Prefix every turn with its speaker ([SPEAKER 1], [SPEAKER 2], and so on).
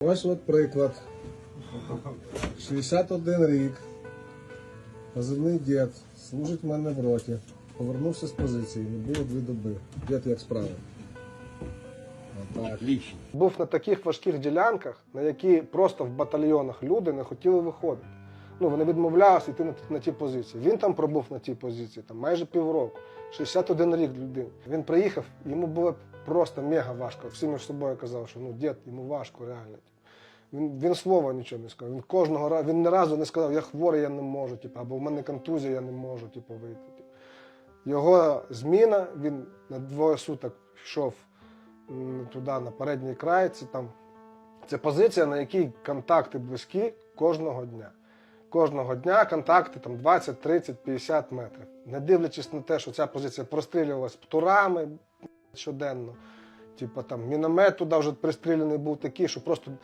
[SPEAKER 1] Ось от приклад. 61 рік. Позивний дід. Служить в мене в роті. Повернувся з позиції. Не було дві доби. Дід як справи.
[SPEAKER 2] Був на таких важких ділянках, на які просто в батальйонах люди не хотіли виходити. Ну, вони відмовлялися йти на, на ті позиції. Він там пробув на тій позиції там, майже півроку, 61 рік людині. Він приїхав, йому було просто мега важко. Всі між собою казали, що ну дід, йому важко реально. Він, він слова нічого не сказав. Він кожного разу, він ні разу не сказав, я хворий, я не можу, типу, або в мене контузія, я не можу типу, вийти. Типу. Його зміна, він на двоє суток йшов туди, на передній край. Це, там, це позиція, на якій контакти близькі кожного дня. Кожного дня контакти там 20, 30, 50 метрів. Не дивлячись на те, що ця позиція прострілювалась птурами щоденно. Типу там міномет туди вже пристріляний був такий, що просто